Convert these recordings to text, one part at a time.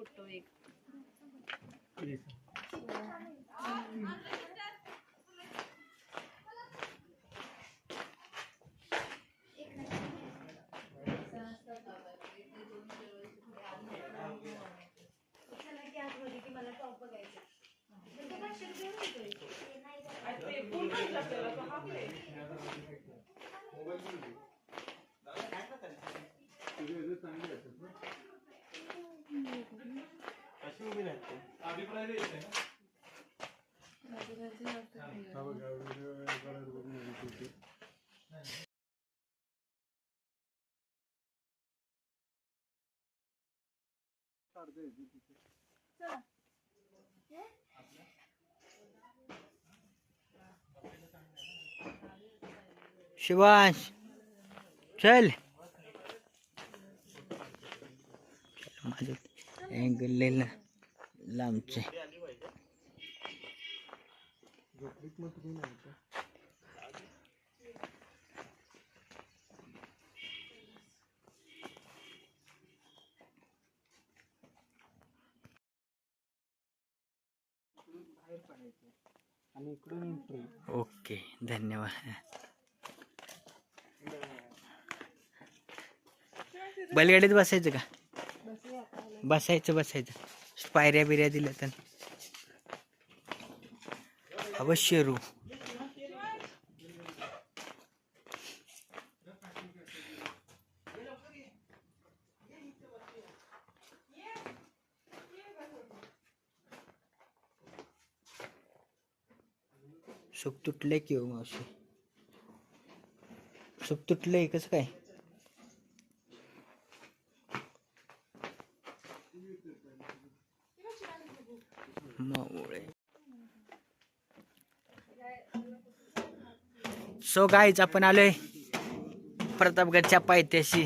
Photo एक. शिवांश चल. माझं अँगल लिहिलं लांबचे. आणि इकडून एंट्री ओके धन्यवाद. बैलगाडीत बसायचं का? बसायचं बसायचं. पायऱ्या बिऱ्या दिल्या तर अवश्य रू. सुप तुटलंय की हो मावशी? सुप तुटलंय कसं काय? सो गाईच आपण आलोय प्रतापगडच्या पायथ्याशी.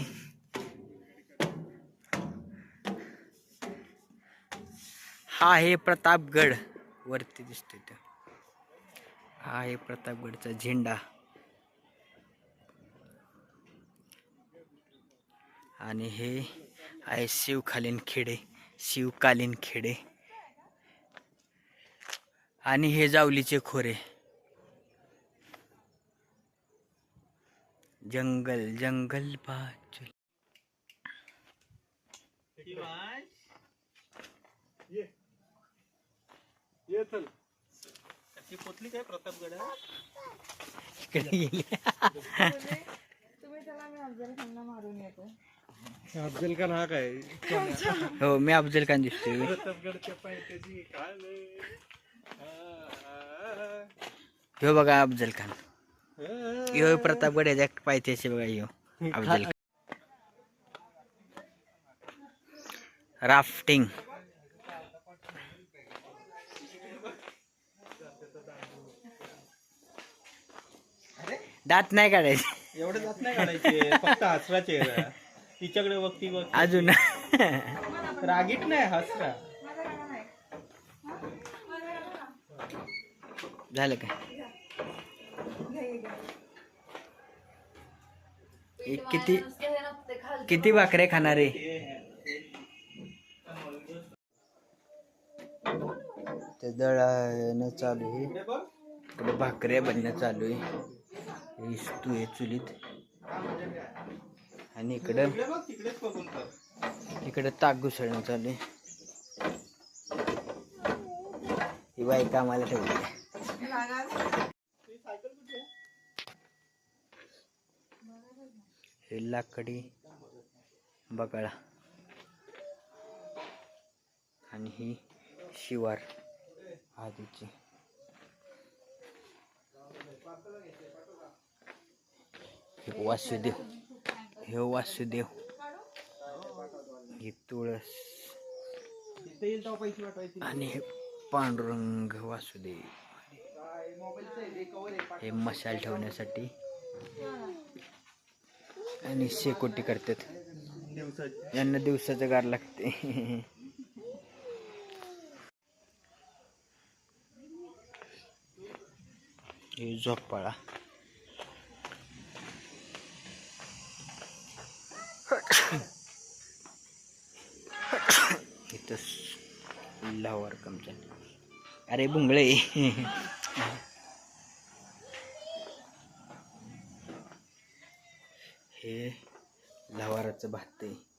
हा आहे प्रतापगड वरती दिसतोय तो. हा आहे प्रतापगडचा झेंडा. आणि हे आहे शिवखालीन खेडे. शिवकालीन खेडे. आणि हे जावलीचे खोरे. जंगल जंगल बाजू ये चल पोचली काय प्रतापगड इकडे गेली अफजल खान हा काय? हो मी अफजल खान दिसतोय. प्रतापगडच्या. ह्यो बघा अफजल खान. ह्यो प्रतापगड याच्या पायथ्याशी बघा ह्यो अफजल खान. राफ्टिंग. दात नाही काढायचे. एवढं जात नाही काढायचे फक्त हसराचे तिच्याकडे बघ ती बघ. अजून. रागीट नाही हसरा झालं काय एक किती किती भाकऱ्या खाणार आहे? ते दळणं चालू आहे. इकडे भाकऱ्या बनणं चालू ही आहे चुलीत. आणि इकडं इकडं ताक घुसळणं चालू आहे. ही बाई कामाला ठेवली हे लाकडी बगाळा. आणि ही शिवार आधीची. वासुदेव हे वासुदेव. ही तुळस. आणि हे पांडुरंग वासुदेव. हे मशाल ठेवण्यासाठी. आणि शेकोटी करतात. यांना दिवसाचं गार लागते. हे झोपाळा. लावर कमचा. अरे बुंगळे हे लवाराचं भात आहे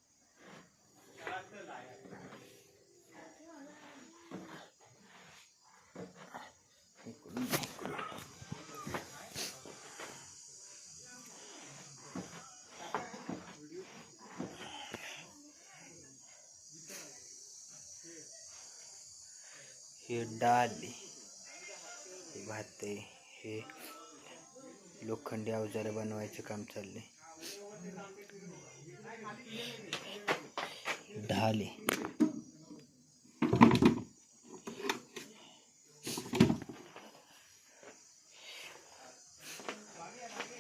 हे डाळ हे भात आहे हे लोखंडी अवजारे बनवायचे काम चालले ढाले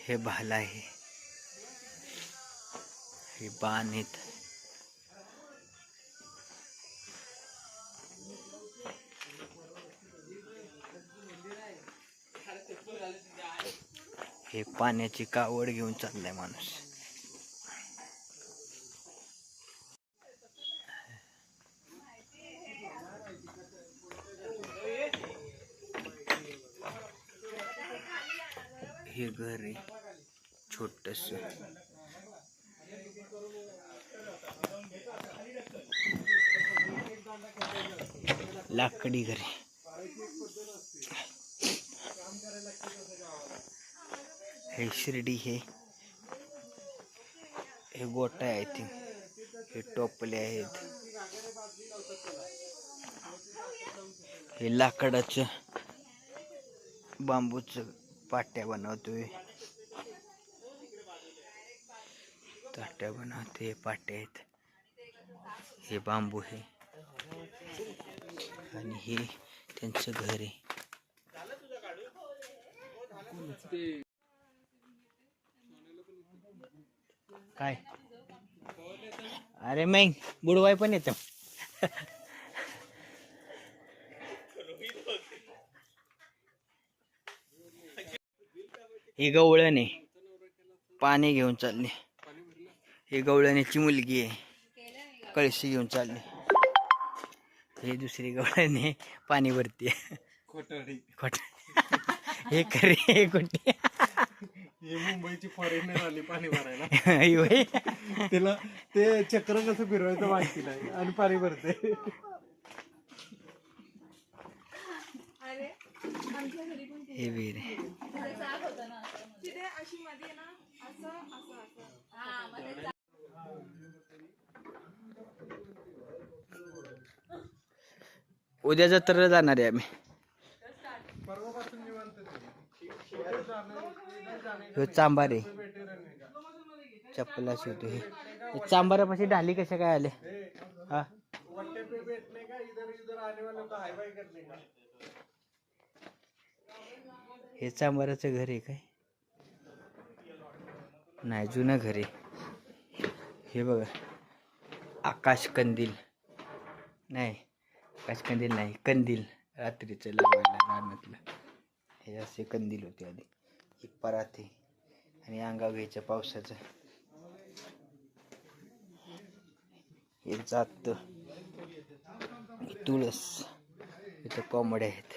हे भाला आहे. हे बाण आहेत. हे पाण्याची कावड घेऊन चाललाय माणूस. हे घर आहे छोटस. लाकडी घर आहे. हे शिर्डी हे. हे गोटा आहे आय थिंक हे टोपले आहेत. हे लाकडाचं बांबूचं पाट्या बनवतोय. ताट्या बनवते पाट्या आहेत. हे बांबू हे. आणि हे त्यांचं घर आहे. काय? अरे मग बुडवाय पण येतं. ही गवळण पाणी घेऊन चालली. ही गवळण्याची मुलगी आहे. कळशी घेऊन चालली. ही दुसरी गवळण पाणी भरते खोट हे खरे हे कुठे हे मुंबईची फॉरेनर आली पाणी भरायला. तिला ते चक्र कसं फिरवायचं माहिती नाही आणि पाणी भरते हे वीर. उद्या जत्र जाणार आहे आम्ही ह्यो चांबार आहे. चप्पला शिवतो हे हे चांबारापाशी ढाली कशा काय आले हा. हे चांबाराचं घर आहे काय? नाही जुनं घर आहे. हे बघा. आकाश कंदील. नाही आकाश कंदील नाही कंदील. रात्रीचं लावायला रानातलं हे असे कंदील होते आधी. ही पराते आणि अंगा घ्यायच्या पावसाचं. हे जात तुळस. इथं कोंबड्या आहेत.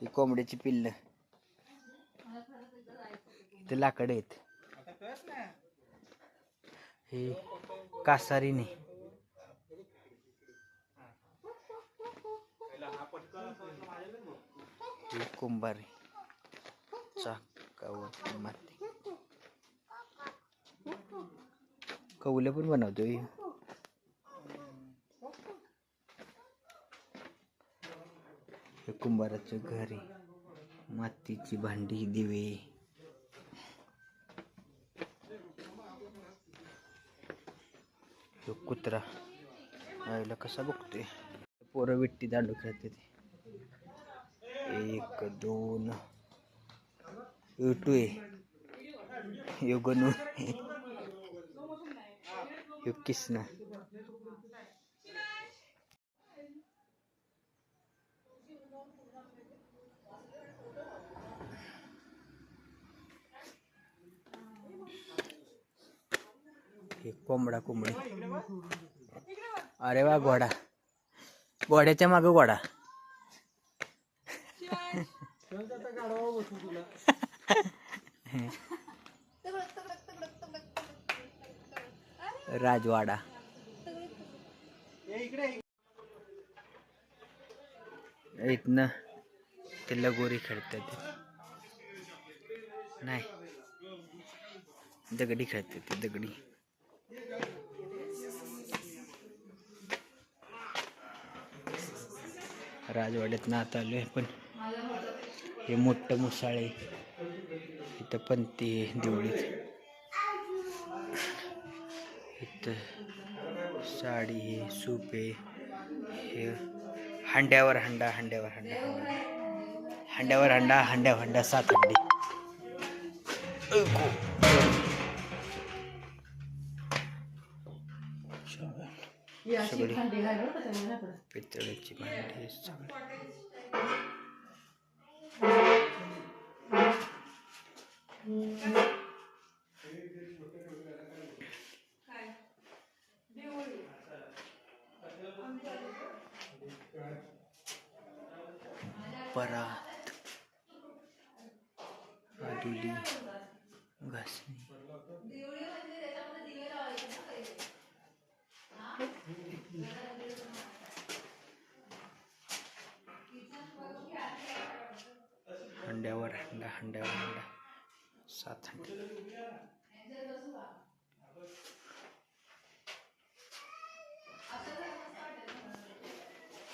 ही कोंबड्याची पिल्ल. इथं लाकडं आहेत. हे कासारीने. कुंभारी चाकावर माती. कौले पण बनवतोय हे कुंभाराचं घर आहे. मातीची भांडी दिवे. तो कुत्रा आईला कसा बघतोय? पोरं विट्टी दांडू खेळते ते एक दोन. युटू आहे यो गणू यो किसना हे कोंबडा कोंबडी. अरे वा घोडा. घोड्याच्या मागं घोडा. राजवाडा. इथनं ते लगोरी खेळतात नाही. दगडी खेळतात ते दगडी. राजवाड्यात आता आलोय पण हे मोठं मुसाळे इथं पण ते देवळीत इथं साडी हे सूप हे हांड्यावर हांडा हांड्यावर हांडा हांडा. हांड्यावर हांडा हांड्यावर हांडा सात हंडे. सगळी पितळेची भांडी सगळी परात. आदुली घासणी हंड्यावर हंडा हंड्यावर हंडा सात हंडे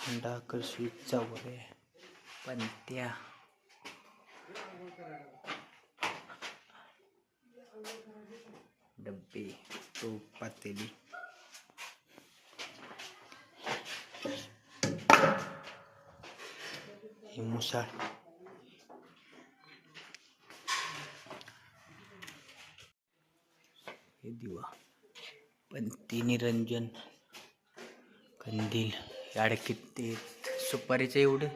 हंडा कळशी चवरे पंत्या डब्बे तूप पातेली ही मुसाळ हे दिवा पंती निरंजन कंदील हे अडकित्ते सुपारीचे एवढे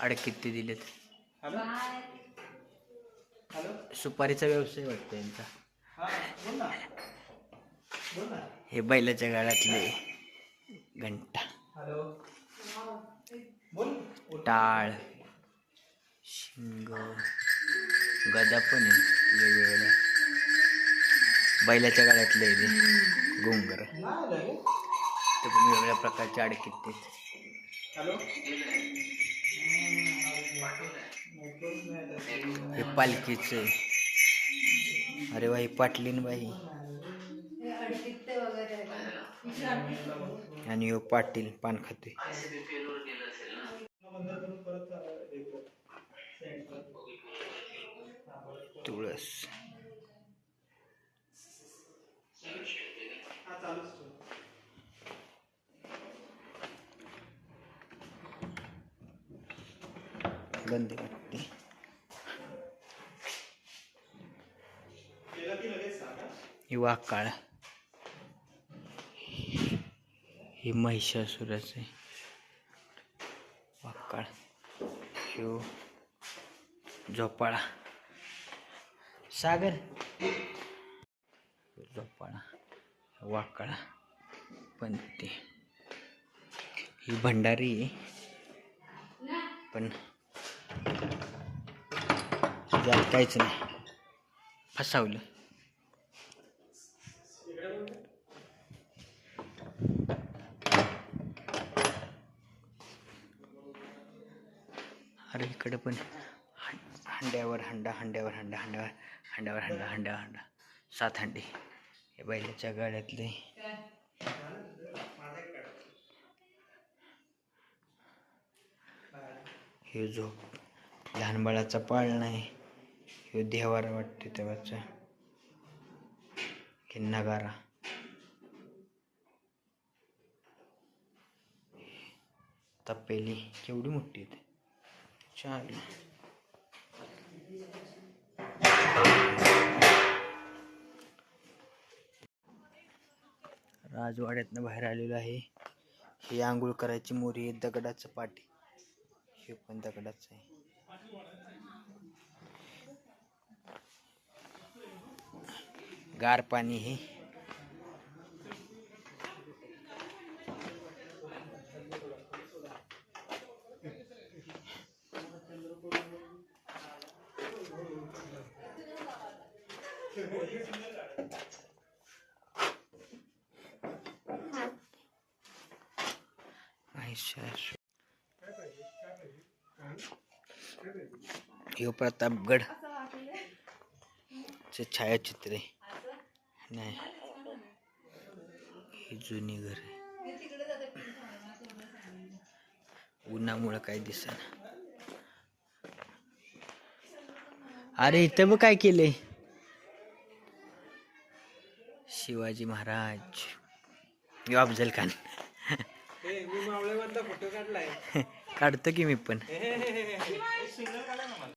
अडकित्ते दिलेत. सुपारीचा व्यवसाय वाटतं यांचा. हा हे बैलाच्या गाळातले घंटा. हॅलो? बोल. टाळ शिंग गदा पण आहे वेगवेगळ्या. बैलाच्या गाळ्यातले ते घुंगर ते. पण वेगवेगळ्या प्रकारचे अडकित्ते हॅलो? हे पालखीचे. अरे बाई पाटलीन बाई. आणि हो पाटील पान खाते तुळस. गंदी वाटते. ही वाकाळ ही महिषासुराचं आहे वाकाळ शिव झोपाळा. सागर. झोपाळा. वाकाळा पण ते ही भंडारी आहे. पण म्हणजे यात काहीच नाही. फसावलं. अरे इकडे पण हंड्यावर हंडा हंड्यावर हंडा हंड्यावर हंड्यावर हंडा हंडा हंडा. सात हंडे. हे बैलाच्या गाड्यातले हे झोप लहान बाळाचा पाळणा आहे. हे देवारा वाटते तेव्हाचा हे नगारा. तपेली. केवढी मोठी आहे चाल राजवाड्यातनं बाहेर आलेलो आहे. ही आंघोळ करायची मोरी दगडाचं पाठी हे पण दगडाचं आहे. गार पाणी हे. यो प्रतापगड चे छायाचित्र. नाही. ही जुनी घर आहे. उन्हामुळं काय दिसना. अरे इथं बघ काय केलंय. शिवाजी महाराज. यो अफजल खान. फोटो काढलाय. काढतो की मी पण.